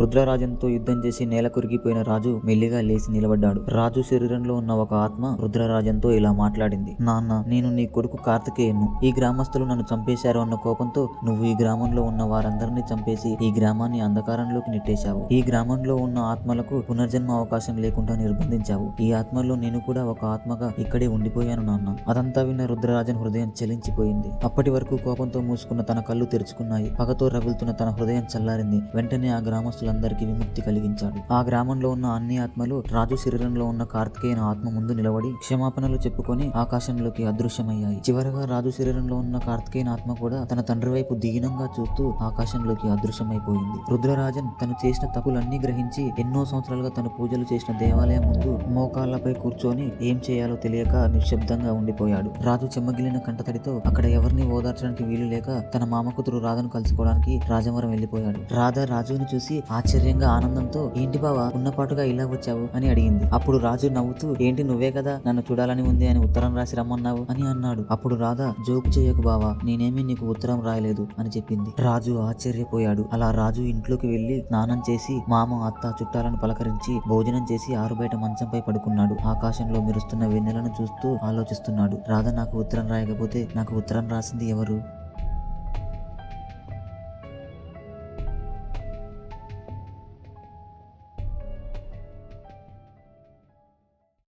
రుద్రరాజంతో యుద్ధం చేసి నేల కురిగిపోయిన రాజు మెల్లిగా లేచి నిలబడ్డాడు. రాజు శరీరంలో ఉన్న ఒక ఆత్మ రుద్రరాజంతో ఇలా మాట్లాడింది. నాన్న నేను నీ కొడుకు కార్తికేయను ఈ గ్రామస్తులు నన్ను చంపేశారు అన్న కోపంతో నువ్వు ఈ గ్రామంలో ఉన్న వారందరినీ చంపేసి ఈ గ్రామాన్ని అంధకారంలోకి నెట్టేశావు. ఈ గ్రామంలో ఉన్న ఆత్మలకు పునర్జన్మ అవకాశం లేకుండా నిర్బంధించావు. ఈ ఆత్మల్లో నేను కూడా ఒక ఆత్మగా ఇక్కడే ఉండిపోయాను నాన్న అదంతా విన్న రుద్రరాజన్ హృదయం చలించిపోయింది. అప్పటి వరకు కోపంతో మూసుకున్న తన కళ్ళు తెరుచుకున్నాయి. పగతో రగులుతున్న తన హృదయం చల్లారింది. వెంటనే ఆ గ్రామస్తులందరికీ విముక్తి కలిగించాడు. ఆ గ్రామంలో ఉన్న అన్ని ఆత్మలు రాజు శరీరంలో ఉన్న కార్తికేయన ఆత్మ ముందు నిలబడి క్షమాపణలు చెప్పుకొని ఆకాశంలోకి అదృశ్యమయ్యాయి. చివరగా రాజు శరీరంలో ఉన్న కార్తికేయన ఆత్మ కూడా తన తండ్రి వైపు దీనంగా చూస్తూ ఆకాశంలోకి అదృశ్యమైపోయింది. రుద్రరాజన్ తను చేసిన తప్పులన్నీ గ్రహించి ఎన్నో సంవత్సరాలుగా తను పూజలు చేసిన దేవాలయం ముందు మోకాళ్ళపై కూర్చొని ఏం చేయాలో తెలియక నిశ్శబ్దంగా ఉండిపోయాడు. రాజు చెమ్మగిలిన కంటతడితో అక్కడ ఎవరిని ఓదార్చడానికి వీలు లేక తన మామ కూతురు రాధను కలుసుకోవడానికి రాజవరం వెళ్ళిపోయాడు రాధ రాజుని చూసి ఆశ్చర్యంగా ఆనందంతో ఏంటి బావా ఉన్నపాటుగా ఇలా వచ్చావు? అని అడిగింది. అప్పుడు రాజు నవ్వుతూ ఏంటి నువ్వే కదా నన్ను చూడాలని ఉంది అని ఉత్తరం రాసి రమ్మన్నావు? అని అన్నాడు. అప్పుడు రాధ జోకు చేయకు బావా నేనేమీ నీకు ఉత్తరం రాయలేదు అని చెప్పింది. రాజు ఆశ్చర్యపోయాడు. అలా రాజు ఇంట్లోకి వెళ్ళి స్నానం చేసి మామ అత్త చుట్టాలను పలకరించి భోజనం చేసి ఆరుబయట మంచంపై పడుకున్నాడు. ఆకాశంలో మెరుస్తున్న వెన్నెలను చూస్తూ ఆలోచిస్తున్నాడు. రాధ నాకు ఉత్తరం రాయకపోతే నాకు ఉత్తరం రాసింది ఎవరు?